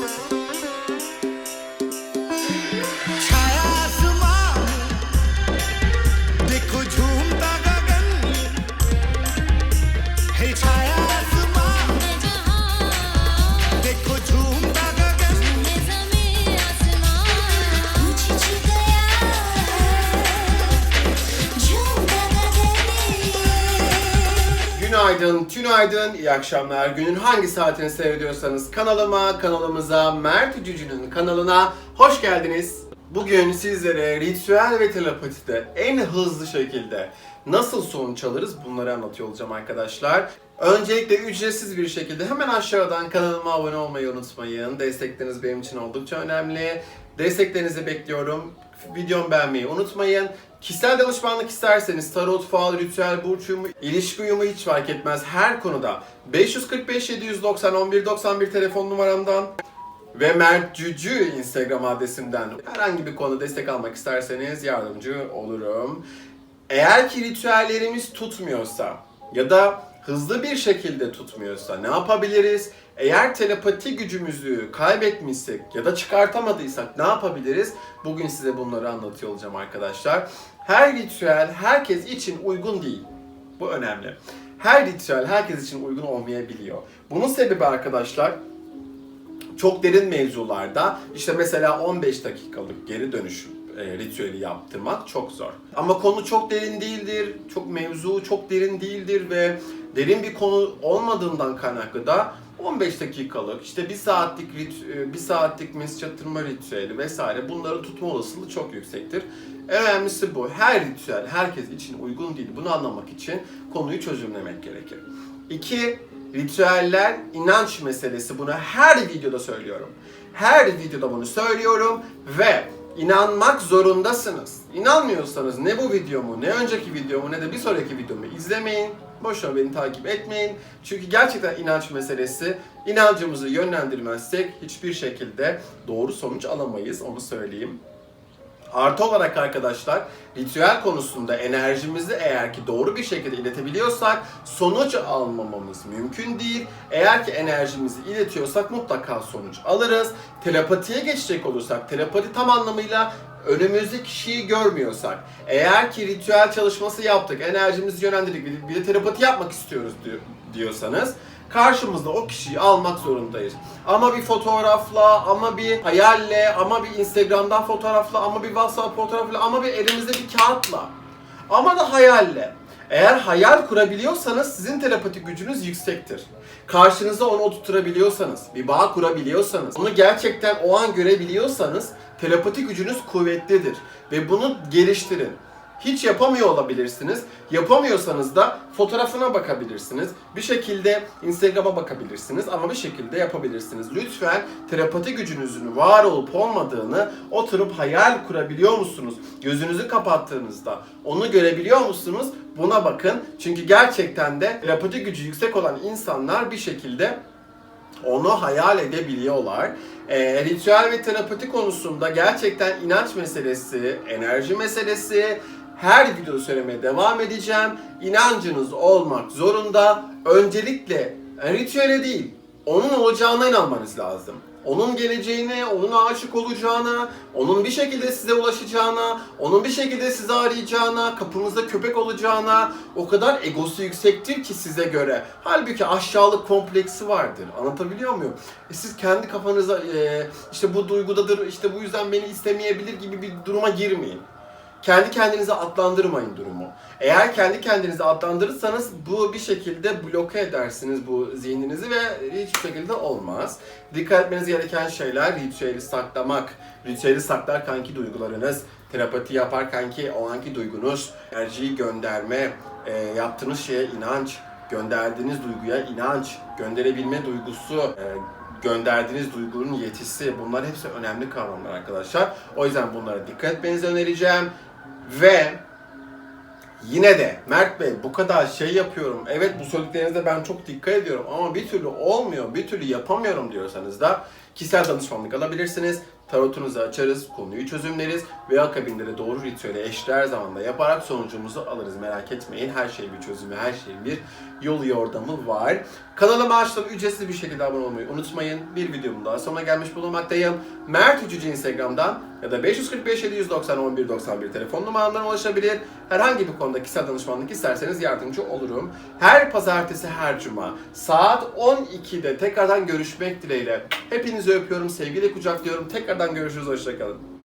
Thank you. Günaydın, tünaydın, iyi akşamlar. Günün hangi saatini seyrediyorsanız kanalıma, kanalımıza, Mert Cücü'nün kanalına hoş geldiniz. Bugün sizlere ritüel ve telepatide en hızlı şekilde nasıl sonuç alırız bunları anlatıyor olacağım arkadaşlar. Öncelikle ücretsiz bir şekilde hemen aşağıdan kanalıma abone olmayı unutmayın. Destekleriniz benim için oldukça önemli. Desteklerinizi bekliyorum. Videomu beğenmeyi unutmayın. Kişisel danışmanlık isterseniz tarot, fal, ritüel, burç uyumu, ilişki uyumu hiç fark etmez. Her konuda 545 790 11 91 telefon numaramdan ve Mert Cücü Instagram adresimden herhangi bir konuda destek almak isterseniz yardımcı olurum. Eğer ki ritüellerimiz tutmuyorsa ya da hızlı bir şekilde tutmuyorsa ne yapabiliriz? Eğer telepati gücümüzü kaybetmişsek ya da çıkartamadıysak ne yapabiliriz? Bugün size bunları anlatıyor olacağım arkadaşlar. Her ritüel herkes için uygun değil. Bu önemli. Her ritüel herkes için uygun olmayabiliyor. Bunun sebebi arkadaşlar çok derin mevzularda işte mesela 15 dakikalık geri dönüş e, ritüeli yaptırmak çok zor. Ama konu çok derin değildir, çok mevzu çok derin değildir ve derin bir konu olmadığından kaynaklı da 15 dakikalık işte bir saatlik rit, e, bir saatlik mes çatırma ritüeli vesaire bunları tutma olasılığı çok yüksektir. En önemlisi bu. Her ritüel herkes için uygun değil. Bunu anlamak için konuyu çözümlemek gerekir. İki, ritüeller inanç meselesi. Bunu her videoda söylüyorum. Her videoda bunu söylüyorum ve inanmak zorundasınız. İnanmıyorsanız ne bu videomu, ne önceki videomu, ne de bir sonraki videomu izlemeyin. Boşuna beni takip etmeyin. Çünkü gerçekten inanç meselesi. İnancımızı yönlendirmezsek hiçbir şekilde doğru sonuç alamayız. Onu söyleyeyim. Artı olarak arkadaşlar ritüel konusunda enerjimizi eğer ki doğru bir şekilde iletebiliyorsak sonuç almamamız mümkün değil. Eğer ki enerjimizi iletiyorsak mutlaka sonuç alırız. Telepatiye geçecek olursak telepati tam anlamıyla önümüzdeki kişiyi görmüyorsak, eğer ki ritüel çalışması yaptık, enerjimizi yönlendirdik, bir- de telepati yapmak istiyoruz diyor- diyorsanız karşımızda o kişiyi almak zorundayız. Ama bir fotoğrafla, ama bir hayalle, ama bir Instagram'dan fotoğrafla, ama bir WhatsApp fotoğrafla, ama bir elimizde bir kağıtla. Ama da hayalle. Eğer hayal kurabiliyorsanız sizin telepati gücünüz yüksektir. Karşınıza onu oturtabiliyorsanız, bir bağ kurabiliyorsanız, onu gerçekten o an görebiliyorsanız telepati gücünüz kuvvetlidir. Ve bunu geliştirin. Hiç yapamıyor olabilirsiniz. Yapamıyorsanız da fotoğrafına bakabilirsiniz. Bir şekilde Instagram'a bakabilirsiniz ama bir şekilde yapabilirsiniz. Lütfen telepati gücünüzün var olup olmadığını oturup hayal kurabiliyor musunuz? Gözünüzü kapattığınızda onu görebiliyor musunuz? Buna bakın. Çünkü gerçekten de telepati gücü yüksek olan insanlar bir şekilde onu hayal edebiliyorlar. Ee, ritüel ve telepati konusunda gerçekten inanç meselesi, enerji meselesi, her videoda söylemeye devam edeceğim. İnancınız olmak zorunda. Öncelikle ritüele değil, onun olacağına inanmanız lazım. Onun geleceğine, onun aşık olacağına, onun bir şekilde size ulaşacağına, onun bir şekilde sizi arayacağına, kapınızda köpek olacağına o kadar egosu yüksektir ki size göre. Halbuki aşağılık kompleksi vardır. Anlatabiliyor muyum? E siz kendi kafanıza e, işte bu duygudadır, işte bu yüzden beni istemeyebilir gibi bir duruma girmeyin. Kendi kendinize adlandırmayın durumu. Eğer kendi kendinize adlandırırsanız bu bir şekilde bloke edersiniz bu zihninizi ve hiçbir şekilde olmaz. Dikkat etmeniz gereken şeyler ritüeli saklamak. Ritüeli saklar kanki duygularınız. Terapati yaparken ki o anki duygunuz, enerjiyi gönderme, e, yaptığınız şeye inanç, gönderdiğiniz duyguya inanç, gönderebilme duygusu, e, gönderdiğiniz duygunun yetisi bunlar hepsi önemli kavramlar arkadaşlar. O yüzden bunlara dikkat etmenizi önereceğim. Ve yine de Mert Bey bu kadar şey yapıyorum. Evet bu söylediklerinizde ben çok dikkat ediyorum ama bir türlü olmuyor, bir türlü yapamıyorum diyorsanız da kişisel danışmanlık alabilirsiniz. tarotunuzu açarız, konuyu çözümleriz ve akabinde de doğru ritüeli eşdeğer zamanda yaparak sonucumuzu alırız. Merak etmeyin her şeyin bir çözümü, her şeyin bir yolu yordamı var. Kanalıma açtım ücretsiz bir şekilde abone olmayı unutmayın. Bir videomun daha sonuna gelmiş bulunmaktayım. Mert Üçücü Instagram'dan ya da 545 790 11 91 telefon numaramdan ulaşabilir. Herhangi bir konuda kişisel danışmanlık isterseniz yardımcı olurum. Her pazartesi, her cuma saat 12'de tekrardan görüşmek dileğiyle. Hepinizi öpüyorum, sevgiyle kucaklıyorum. Tekrardan görüşürüz, hoşçakalın.